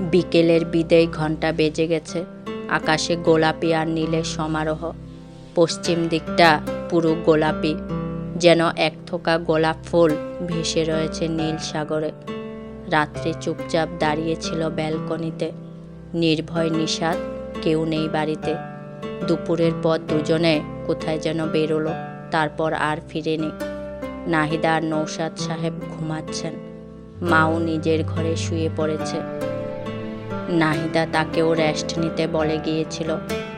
বিকেলের বিদেয় ঘণ্টা বেজে গেছে। আকাশে গোলাপি আর নীলের সমারোহ। পশ্চিম দিকটা পুরো গোলাপি, যেন এক থোকা গোলাপ ফুল ভেসে রয়েছে নীল সাগরে। রাত্রে চুপচাপ দাঁড়িয়েছিল ব্যালকনিতে। নির্ভয় নিষাদ কেউ নেই বাড়িতে। দুপুরের পর দুজনে কোথায় যেন বেরোলো, তারপর আর ফিরেনি। নাহিদা আর নৌসাদ সাহেব ঘুমাচ্ছেন। মাও নিজের ঘরে শুয়ে পড়েছে। নাহিদা তাকেও রেস্ট নিতে বলে গিয়েছিল,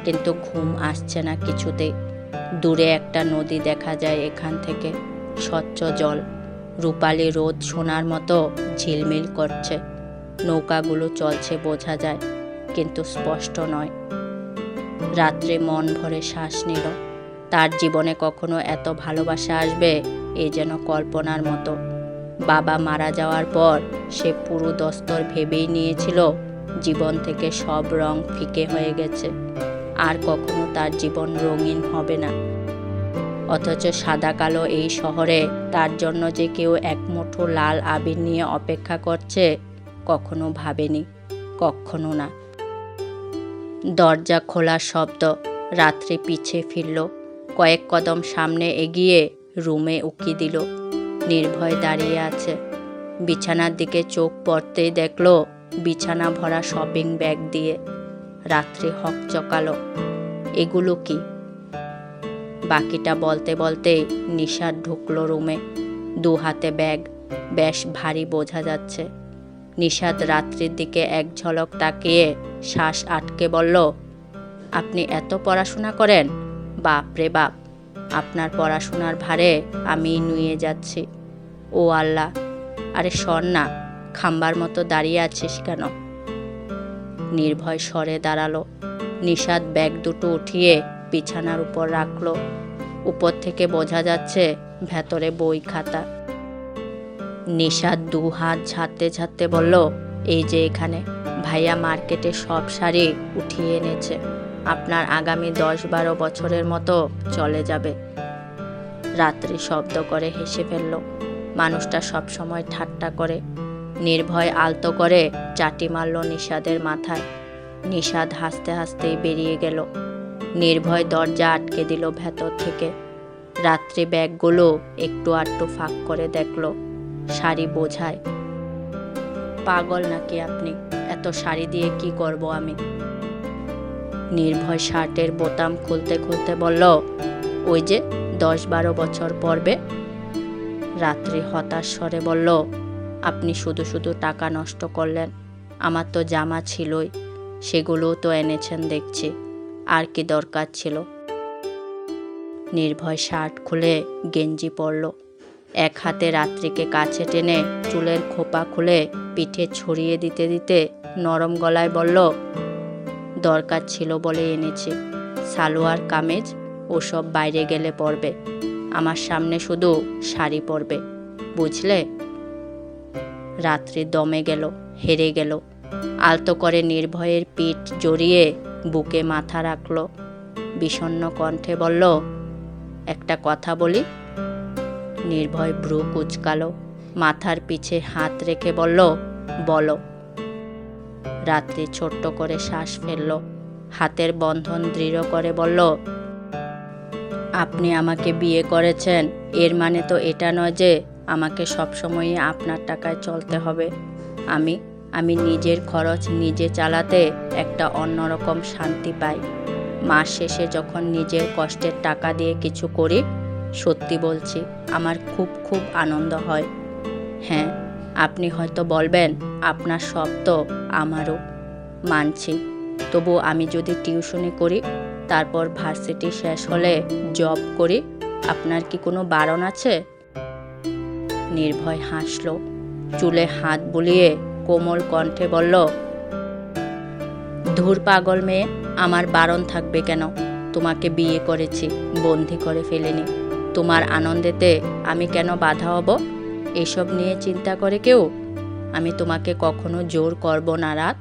কিন্তু ঘুম আসছে না কিছুতেই। দূরে একটা নদী দেখা যায় এখান থেকে, স্বচ্ছ জল। রূপালি রোদ সোনার মতো ঝিলমিল করছে। নৌকাগুলো চলছে বোঝা যায়, কিন্তু স্পষ্ট নয়। রাত্রে মন ভরে শ্বাস নিল। তার জীবনে কখনো এত ভালোবাসা আসবে এ যেন কল্পনার মতো। বাবা মারা যাওয়ার পর সে পুরো দস্তর ভেবেই নিয়েছিল জীবন থেকে সব রং ফিকে হয়ে গেছে। আর কখনো তার জীবন রঙিন হবে না। অথচ সাদা কালো এই শহরে তার জন্য যে কেউ এক মুঠো লাল আবির নিয়ে অপেক্ষা করছে, কখনো ভাবেনি, কখনো না। দরজা খোলার শব্দ রাত্রি পিছে ফিরল, কয়েক কদম সামনে এগিয়ে রুমে উকি দিল। নির্ভয় দাঁড়িয়ে আছে। বিছানার দিকে চোখ পড়তেই দেখল বিছানা ভরা শপিং ব্যাগ দিয়ে রাত্রি হক চকালো। এগুলো কি? বাকিটা বলতে বলতে নিশার ঢুকলো রুমে। দু হাতে ব্যাগ, বেশ ভারী বোঝা যাচ্ছে। নিষাদ রাত্রির দিকে এক ঝলক তাকিয়ে শ্বাস আটকে বলল, আপনি এত পড়াশোনা করেন? বাপ রে বাপ, আপনার পড়াশোনার ভারে আমি নুয়ে যাচ্ছি। ও আল্লাহ, আরে সর না খাম্বার মতো দাঁড়িয়ে আছিস কেন? নির্ভয় স্বরে দাঁড়াল। নিষাদ ব্যাগ দুটো উঠিয়ে বিছানার উপর রাখল। উপর থেকে বোঝা যাচ্ছে ভেতরে বই খাতা। নিষাদ দু হাত ঝাড়তে ঝাড়তে বলল, এই যে এখানে, ভাইয়া মার্কেটে সব শাড়ি উঠিয়ে এনেছে। আপনার আগামী দশ বারো বছরের মতো চলে যাবে। রাত্রি শব্দ করে হেসে ফেলল। মানুষটা সব সময় ঠাট্টা করে। নির্ভয় আলতো করে চাটি মারল নিষাদের মাথায়। নিষাদ হাসতে হাসতেই বেরিয়ে গেল। নির্ভয় দরজা আটকে দিল ভেতর থেকে। রাত্রি ব্যাগগুলো একটু আটটু ফাঁক করে দেখল, শাড়ি বোঝায়। পাগল নাকি আপনি? এত শাড়ি দিয়ে কি করব আমি? নির্ভয় শার্টের বোতাম খুলতে খুলতে বলল, ওই যে দশ বারো বছর পরবে রাত্রি হতাশ স্বরে বলল আপনি শুধু শুধু টাকা নষ্ট করলেন। আমার তো জামা ছিলই, সেগুলোও তো এনেছেন দেখছি। আর কি দরকার ছিল? নির্ভয় শার্ট খুলে গেঞ্জি পরল। এক হাতে রাত্রিকে কাছে টেনে চুলের খোপা খুলে পিঠে ছড়িয়ে দিতে দিতে নরম গলায় বলল, দরকার ছিল বলে এনেছি। সালোয়ার, কামেজ, ওসব বাইরে গেলে পরবে। আমার সামনে শুধু শাড়ি পরবে। বুঝলে? রাত্রি দমে গেল, হেরে গেল। আলতো করে নির্ভয়ের পিঠ জড়িয়ে বুকে মাথা রাখল। বিষণ্ণ কণ্ঠে বলল, একটা কথা বলি? নির্ভয় ভ্রু কুচকালো। মাথার পিছে হাত রেখে বলল, বলো। রাত্রি ছোট্ট করে শ্বাস ফেলল। হাতের বন্ধন দৃঢ় করে বলল, আপনি আমাকে বিয়ে করেছেন। এর মানে তো এটা নয় যে আমাকে সবসময়ই আপনার টাকায় চলতে হবে। আমি আমি নিজের খরচ নিজে চালাতে একটা অন্যরকম শান্তি পাই। মাস শেষে যখন নিজের কষ্টের টাকা দিয়ে কিছু করি, সত্যি বলছি, আমার খুব খুব আনন্দ হয়। হ্যাঁ আপনি হয়তো বলবেন, আপনার সব তো আমারও। মানছি, তবু আমি যদি টিউশনি করি, তারপর ভার্সিটি শেষ হলে জব করি, আপনার কি কোনো বারণ আছে? নির্ভয় হাসল। চুলে হাত বুলিয়ে কোমল কণ্ঠে বলল, ধুর পাগল মেয়ে, আমার বারণ থাকবে কেন? তোমাকে বিয়ে করেছি, বন্দি করে ফেলেনি। তোমার আনন্দেতে আমি কেন বাধা হব? এসব নিয়ে চিন্তা করে কেউ? আমি তোমাকে কখনো জোর করব না, রাত।